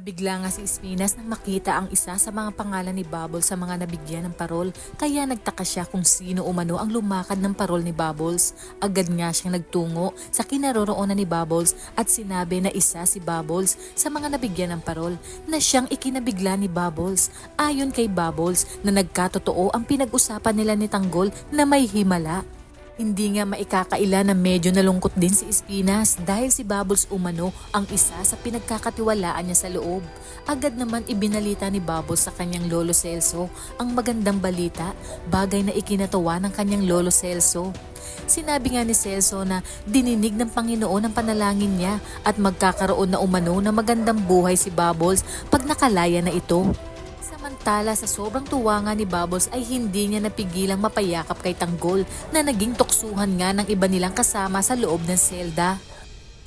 Nabigla nga si Espinas nang makita ang isa sa mga pangalan ni Bubbles sa mga nabigyan ng parol kaya nagtaka siya kung sino umano ang lumakad ng parol ni Bubbles. Agad nga siyang nagtungo sa kinaroroonan ni Bubbles at sinabi na isa si Bubbles sa mga nabigyan ng parol na siyang ikinabigla ni Bubbles. Ayon kay Bubbles na nagkatotoo ang pinag-usapan nila ni Tanggol na may himala. Hindi nga maikakaila na medyo nalungkot din si Espinas dahil si Bubbles umano ang isa sa pinagkakatiwalaan niya sa loob. Agad naman ibinalita ni Bubbles sa kanyang lolo Celso ang magandang balita, bagay na ikinatawa ng kanyang lolo Celso. Sinabi nga ni Celso na dininig ng Panginoon ang panalangin niya at magkakaroon na umano na magandang buhay si Bubbles pag nakalaya na ito. Samantala sa sobrang tuwa nga ni Bubbles ay hindi niya napigilang mapayakap kay Tanggol na naging tuksuhan nga ng iba nilang kasama sa loob ng selda.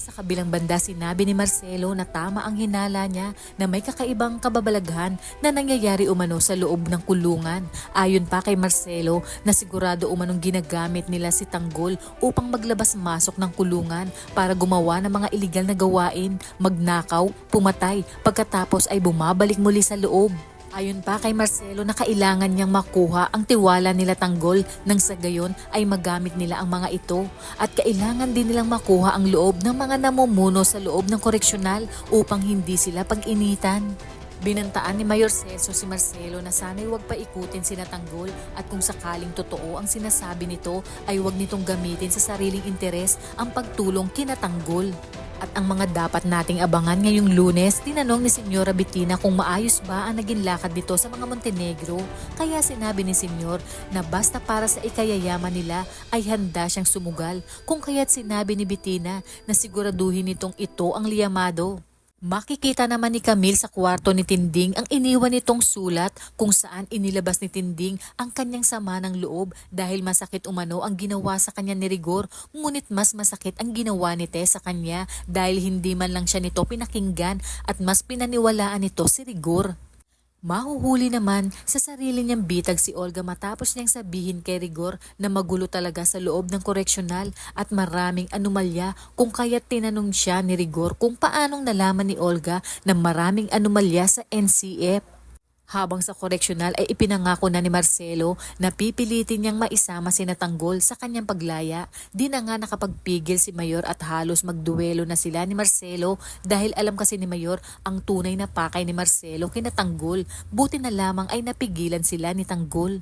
Sa kabilang banda sinabi ni Marcelo na tama ang hinala niya na may kakaibang kababalaghan na nangyayari umano sa loob ng kulungan. Ayon pa kay Marcelo na sigurado umanong ginagamit nila si Tanggol upang maglabas-masok ng kulungan para gumawa ng mga iligal na gawain, magnakaw, pumatay, pagkatapos ay bumabalik muli sa loob. Ayon pa kay Marcelo na kailangan niyang makuha ang tiwala nila tanggol nang sa gayon ay magamit nila ang mga ito at kailangan din nilang makuha ang loob ng mga namumuno sa loob ng koreksyonal upang hindi sila pag-initan. Binantaan ni Mayor Celso si Marcelo na sana'y huwag pa ikutin sina Tanggol at kung sakaling totoo ang sinasabi nito ay huwag nitong gamitin sa sariling interes ang pagtulong kina Tanggol. At ang mga dapat nating abangan ngayong lunes, tinanong ni Senyora Bettina kung maayos ba ang naging lakad nito sa mga Montenegro. Kaya sinabi ni Senyor na basta para sa ikayayaman nila ay handa siyang sumugal. Kung kaya't sinabi ni Bettina na siguraduhin nitong ito ang liyamado. Makikita naman ni Camille sa kwarto ni Tinding ang iniwan nitong sulat kung saan inilabas ni Tinding ang kanyang sama ng loob dahil masakit umano ang ginawa sa kanya ni Rigor ngunit mas masakit ang ginawa ni Tess sa kanya dahil hindi man lang siya nito pinakinggan at mas pinaniwalaan nito si Rigor. Mahuhuli naman sa sarili niyang bitag si Olga matapos niyang sabihin kay Rigor na magulo talaga sa loob ng koreksyonal at maraming anomalya kung kaya't tinanong siya ni Rigor kung paanong nalaman ni Olga na maraming anomalya sa NCF. Habang sa koreksyonal ay ipinangako na ni Marcelo na pipilitin niyang maisama si Natanggol sa kanyang paglaya. Di na nga nakapagpigil si Mayor at halos magduelo na sila ni Marcelo dahil alam kasi ni Mayor ang tunay na pakay ni Marcelo kina Tanggol. Buti na lamang ay napigilan sila ni Tanggol.